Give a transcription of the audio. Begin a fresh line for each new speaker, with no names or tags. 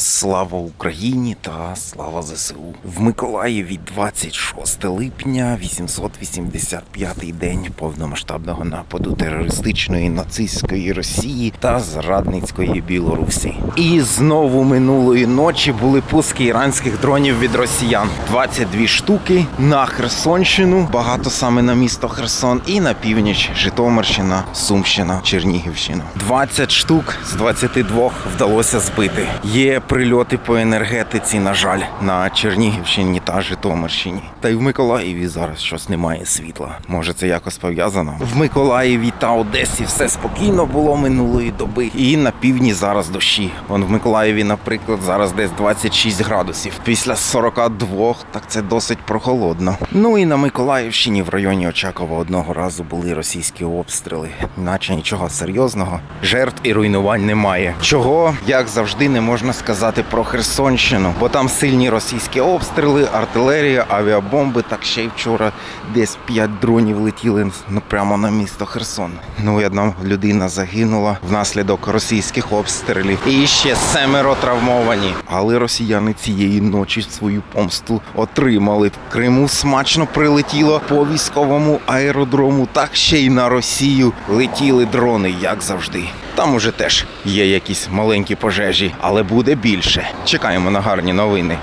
tips. Слава Україні та слава ЗСУ. В Миколаєві 26 липня, 885-й день повномасштабного нападу терористичної нацистської Росії та зрадницької Білорусі. І знову минулої ночі були пуски іранських дронів від росіян. 22 штуки на Херсонщину, багато саме на місто Херсон, і на північ Житомирщина, Сумщина, Чернігівщина. 20 штук з 22 вдалося збити. Є прильоти по енергетиці, на жаль, на Чернігівщині та Житомирщині. Та й в Миколаєві зараз щось немає світла. Може, це якось пов'язано? В Миколаєві та Одесі все спокійно було минулої доби. І на півдні зараз дощі. Вон в Миколаєві, наприклад, зараз десь 26 градусів. Після 42, так це досить прохолодно. Ну і на Миколаївщині в районі Очакова одного разу були російські обстріли, наче нічого серйозного. Жертв і руйнувань немає. Чого, як завжди, не можна сказати про Херсонщину, бо там сильні російські обстріли, артилерія, авіабомби. Так ще й вчора десь 5 дронів летіли ну, прямо на місто Херсон. Ну і одна людина загинула внаслідок російських обстрілів. І ще семеро травмовані. Але росіяни цієї ночі свою помсту отримали. В Криму смачно прилетіло по військовому аеродрому. Так ще й на Росію летіли дрони, як завжди. Там уже теж є якісь маленькі пожежі, але буде більше. Чекаємо на гарні новини.